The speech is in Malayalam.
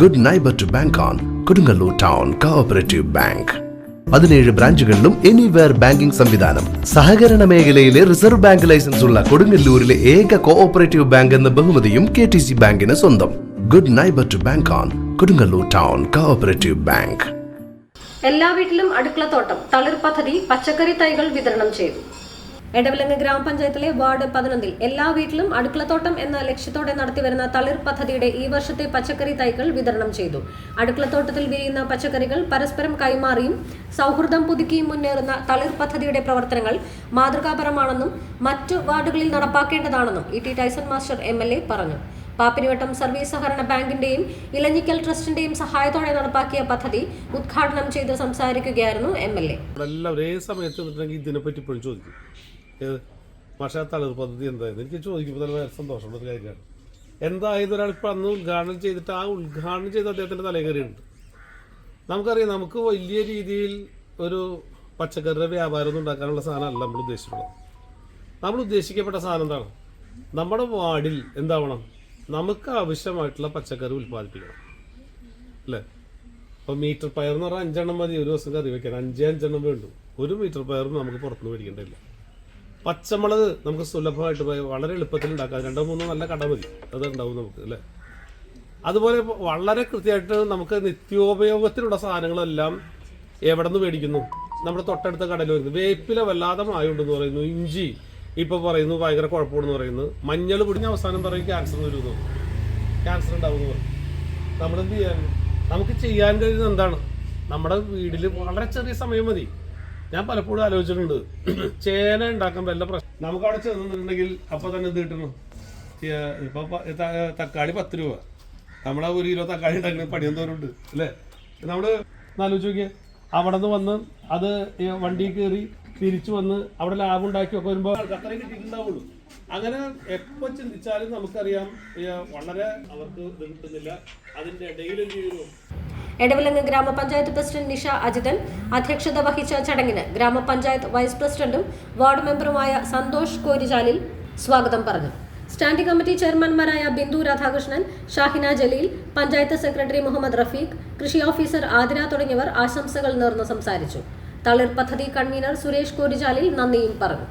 Good neighbour to bank on Kodungallur town cooperative bank പതിനേഴ് ബ്രാഞ്ചുകളിലും എനിവെയർ ബാങ്കിംഗ് സംവിധാനം. സഹകരണ മേഖലയിലെ റിസർവ് ബാങ്ക് ലൈസൻസ് ഉള്ള കൊടുങ്ങല്ലൂരിലെ ഏക കോഓപ്പറേറ്റീവ് ബാങ്ക് എന്ന ബഹുമതിയും കെ ടി സി ബാങ്കിന് സ്വന്തം. Good neighbour to bank on Kodungallur town cooperative bank എല്ലാ വീട്ടിലും അടുക്കളത്തോട്ടം തളിർ പദ്ധതി പച്ചക്കറി തൈകൾ വിതരണം ചെയ്തു. എടവിലങ്ങ് ഗ്രാമപഞ്ചായത്തിലെ വാർഡ് പതിനൊന്നിൽ എല്ലാ വീട്ടിലും അടുക്കളത്തോട്ടം എന്ന ലക്ഷ്യത്തോടെ നടത്തിവരുന്ന തളിർ പദ്ധതിയുടെ ഈ വർഷത്തെ പച്ചക്കറി തൈകൾ വിതരണം ചെയ്തു. അടുക്കളത്തോട്ടത്തിൽ വിരിയുന്ന പച്ചക്കറികൾ പരസ്പരം കൈമാറിയും സൗഹൃദം പുതുക്കിയും മുന്നേറുന്ന തളിർ പദ്ധതിയുടെ പ്രവർത്തനങ്ങൾ മാതൃകാപരമാണെന്നും മറ്റു വാർഡുകളിൽ നടപ്പാക്കേണ്ടതാണെന്നും E T Taison master M L A പറഞ്ഞു. പാപ്പിനിവട്ടം സർവീസ് സഹകരണ ബാങ്കിന്റെയും ഇലഞ്ഞിക്കൽ ട്രസ്റ്റിന്റെയും സഹായത്തോടെ നടപ്പാക്കിയ പദ്ധതി ഉദ്ഘാടനം ചെയ്ത് സംസാരിക്കുകയായിരുന്നു എം എൽ എല്ലാം ഒരേ സമയത്ത് ഇതിനെപ്പറ്റി ചോദിക്കും. ഏത്? പക്ഷേ തളിർ പദ്ധതി എന്തായിരുന്നു എനിക്ക് ചോദിക്കുമ്പോൾ തന്നെ വളരെ സന്തോഷമുള്ള ഒരു കാര്യമാണ്. എന്തായത് ഒരാൾ ഇപ്പം അന്ന് ഉദ്ഘാടനം ചെയ്തിട്ട് ആ ഉദ്ഘാടനം ചെയ്ത് അദ്ദേഹത്തിന്റെ ഉണ്ട് നമുക്കറിയാം നമുക്ക് വലിയ രീതിയിൽ ഒരു പച്ചക്കറിയുടെ വ്യാപാരം ഒന്നും ഉണ്ടാക്കാനുള്ള സാധനമല്ല നമ്മൾ ഉദ്ദേശിച്ചിട്ടുള്ളത്. നമ്മൾ ഉദ്ദേശിക്കപ്പെട്ട സാധനം എന്താണ്? നമ്മുടെ വാർഡിൽ എന്താവണം? നമുക്ക് ആവശ്യമായിട്ടുള്ള പച്ചക്കറി ഉൽപ്പാദിപ്പിക്കണം. അല്ലേ? അപ്പോൾ മീറ്റർ പയർ എന്ന് പറഞ്ഞാൽ അഞ്ചെണ്ണം മതി ഒരു ദിവസം കറി വെക്കാൻ. അഞ്ചേ അഞ്ചെണ്ണം വേണ്ടു. ഒരു മീറ്റർ പയറും നമുക്ക് പുറത്തുനിന്ന് മേടിക്കേണ്ടില്ല പച്ചമുളക് നമുക്ക് സുലഭമായിട്ട് വളരെ എളുപ്പത്തിൽ ഉണ്ടാക്കാം. രണ്ടോ മൂന്നോ നല്ല കട മതി. അത് ഉണ്ടാവും നമുക്ക് അല്ലേ? അതുപോലെ വളരെ കൃത്യമായിട്ട് നമുക്ക് നിത്യോപയോഗത്തിലുള്ള സാധനങ്ങളെല്ലാം എവിടെ നിന്ന് മേടിക്കുന്നു? നമ്മുടെ തൊട്ടടുത്ത കടയിൽ വരുന്നു. വേപ്പില വല്ലാതെ മായുണ്ടെന്ന് പറയുന്നു. ഇഞ്ചി ഇപ്പോൾ പറയുന്നു ഭയങ്കര കുഴപ്പമുണ്ടെന്ന് പറയുന്നു. മഞ്ഞൾ പിടിഞ്ഞ അവസാനം പറയും ക്യാൻസർ വരുന്നു. ക്യാൻസർ ഉണ്ടാവുമെന്ന് പറയും. നമ്മൾ എന്ത് ചെയ്യാൻ? നമുക്ക് ചെയ്യാൻ കഴിയുന്നത് എന്താണ്? നമ്മുടെ വീട്ടിൽ വളരെ ചെറിയ സമയം മതി. ഞാൻ പലപ്പോഴും ആലോചിച്ചിട്ടുണ്ട്. ചേന ഉണ്ടാക്കാൻ വല്ല പ്രശ്നം നമുക്ക് അവിടെ ചെന്നിട്ടുണ്ടെങ്കിൽ അപ്പൊ തന്നെ എന്ത് കിട്ടണം. ഇപ്പൊ തക്കാളി പത്ത് രൂപ. നമ്മളെ ഒരു കിലോ തക്കാളി ഉണ്ടാക്കുന്ന പണിയെന്തോരുണ്ട് അല്ലേ? ഒന്ന് ആലോചിച്ച് നോക്കിയേ. അവിടെ നിന്ന് വന്ന് അത് വണ്ടി കയറി തിരിച്ചു വന്ന് അവിടെ ലാഭം ഉണ്ടാക്കി ഒക്കെ വരുമ്പോൾ അങ്ങനെ എപ്പോ ചിന്തിച്ചാലും നമുക്കറിയാം വളരെ അവർക്ക് ഇത് കിട്ടുന്നില്ല. എന്ത് ചെയ്യുന്നു എടവിലങ്ങ് ഗ്രാമപഞ്ചായത്ത് പ്രസിഡന്റ് നിഷ അജിതൻ അധ്യക്ഷത വഹിച്ച ചടങ്ങിന് ഗ്രാമപഞ്ചായത്ത് വൈസ് പ്രസിഡന്റും വാർഡ് മെമ്പറുമായ സന്തോഷ് കോരിചാലിൽ സ്വാഗതം പറഞ്ഞു. സ്റ്റാൻഡിംഗ് കമ്മിറ്റി ചെയർമാൻമാരായ ബിന്ദു രാധാകൃഷ്ണൻ ഷാഹിന ജലീൽ പഞ്ചായത്ത് സെക്രട്ടറി മുഹമ്മദ് റഫീഖ് കൃഷി ഓഫീസർ ആതിര തുടങ്ങിയവർ ആശംസകൾ നേർന്ന് സംസാരിച്ചു. തളിർ പദ്ധതി കൺവീനർ സുരേഷ് കോരിചാലിൽ നന്ദിയും പറഞ്ഞു.